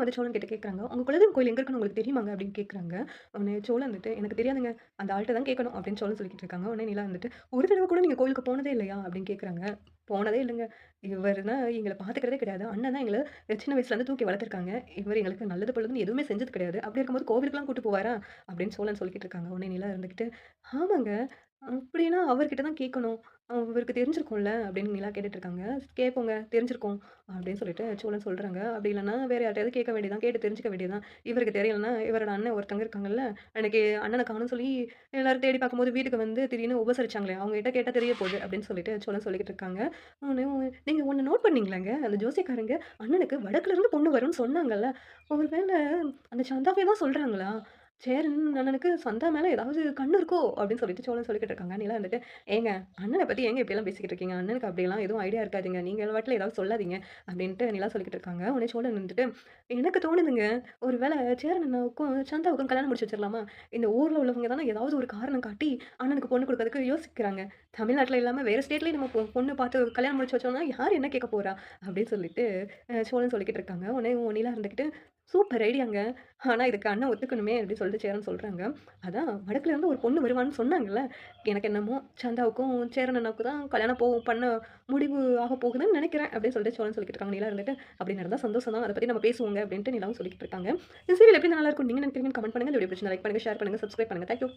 வந்து சோழன் கிட்ட கேட்குறாங்க உங்கள் குலதெய்வம் கோயில் எங்கே இருக்குன்னு உங்களுக்கு தெரியுமாங்க? அப்படின்னு கேட்குறாங்க உடனே சோழன் வந்துட்டு எனக்கு தெரியாதுங்க. அந்த ஆள்கிட்ட தான் கேட்கணும் அப்படின்னு சோழன் சொல்லிக்கிட்டு இருக்காங்க. உடனே நிலா வந்துட்டு ஒரு தடவை கூட நீங்கள் கோயிலுக்கு போனதே இல்லையா? அப்படின்னு கேட்குறாங்க போனதே இல்லைங்க. இவர்னா எங்களை பார்த்துக்கிறதே கிடையாது. அண்ணன் தான் எங்களை சின்ன வயசுலேருந்து தூக்கி வளர்த்துருக்காங்க. இவர் எங்களுக்கு நல்லது பொழுதுன்னு எதுவுமே செஞ்சது கிடையாது. அப்படி இருக்கும்போது கோவிலுக்குலாம் கூட்டு போவாரா? அப்படின்னு சோழன் சொல்லிக்கிட்டு இருக்காங்க. உடனே நிலா இருந்துக்கிட்டு ஆமாங்க. அப்படின்னா அவர்கிட்ட தான் கேட்கணும். அவருக்கு தெரிஞ்சிருக்கும்ல? அப்படின்னு நிலா கேட்டுட்டு இருக்காங்க கேட்போங்க தெரிஞ்சிருக்கும். அப்படின்னு சொல்லிட்டு சோழன் சொல்கிறாங்க அப்படி இல்லைன்னா வேற யார்ட்டையாவது கேட்க வேண்டியதான் கேட்டு தெரிஞ்சுக்க வேண்டியதான் இவருக்கு தெரியலன்னா இவரோட அண்ணன் ஒருத்தங்க இருக்காங்கல்ல அன்னைக்கு அண்ணனை காணும் சொல்லி எல்லாரும் தேடி பார்க்கும்போது வீட்டுக்கு வந்து திடீர்னு உபசரிச்சாங்களே அவங்க கிட்ட கேட்டால் தெரிய போகுது அப்படின்னு சொல்லிட்டு சோழன் சொல்லிக்கிட்டு இருக்காங்க நீங்கள் ஒன்று நோட் பண்ணீங்களாங்க? அந்த ஜோசியக்காரங்க அண்ணனுக்கு வடக்குலேருந்து பொண்ணு வரும்னு சொன்னாங்கல்ல. ஒருவேளை அந்த சந்தாவே தான் சொல்கிறாங்களா சேரன் அண்ணனுக்கு சந்தா மேலே ஏதாவது கண்ணு இருக்கோ? அப்படின்னு சொல்லிட்டு சோழன் சொல்லிக்கிட்டு இருக்காங்க. நீலாம் வந்துட்டு ஏங்க அண்ணனை பற்றி ஏங்க இப்படிலாம் பேசிக்கிட்டு இருக்கீங்க? அண்ணனுக்கு அப்படிலாம் எதுவும் ஐடியா இருக்காதுங்க. நீங்கள் வாட்டில் ஏதாவது சொல்லாதீங்க. அப்படின்ட்டு நிலா சொல்லிக்கிட்டு இருக்காங்க. உடனே சோழன் வந்துட்டு எனக்கு தோணுதுங்க. ஒரு வேளை சேரன் அண்ணாவுக்கும் சந்தாவுக்கும் கல்யாணம் முடிச்சு வச்சிடலாமா இந்த ஊரில் உள்ளவங்க தானே ஏதாவது ஒரு காரணம் காட்டி அண்ணனுக்கு பொண்ணு கொடுக்கறதுக்கு யோசிக்கிறாங்க. தமிழ்நாட்டில் இல்லாமல் வேறு ஸ்டேட்லேயே நம்ம பொண்ணு பார்த்து கல்யாணம் முடிச்சு வச்சோம்னா யார் என்ன கேட்க போகிறா அப்படின்னு சொல்லிட்டு சோழன் சொல்லிக்கிட்டு இருக்காங்க. உடனே நிலா இருந்துக்கிட்டு சூப்பர் ஐடியாங்க. ஆனால் இதுக்கு அண்ணன் ஒத்துக்கணுமே அப்படின்னு சொல்லிட்டு சேரன் சொல்கிறாங்க அதான் வடக்குல இருந்து ஒரு பொண்ணு வருவான்னு சொன்னாங்கல்ல. எனக்கு என்னமோ சந்தாவுக்கும் சேரன் அண்ணாவுக்கு தான் கல்யாணம் போ பண்ண முடிவு ஆக போகுதுன்னு நினைக்கிறேன் அப்படின்னு சொல்லிட்டு சோழன் சொல்லிக்கிட்டு இருக்காங்க. நிலா இருந்துட்டு அப்படி நடந்தால் சந்தோஷம் தான் அதை பற்றி நம்ம பேசுவோங்க அப்படின்ட்டு நிலாவும் சொல்லிக்கிட்டு இருக்காங்க. இந்த சீரியல் எப்படி நல்லா இருக்கும் நீங்கள் நினைக்கிறீங்கன்னு கமெண்ட் பண்ணுங்க. இந்த வீடியோ பிடிச்சி லைக் பண்ணுங்கள் ஷேர் பண்ணுங்கள் சப்ஸ்கிரைப் பண்ணுங்க. தேங்க்யூ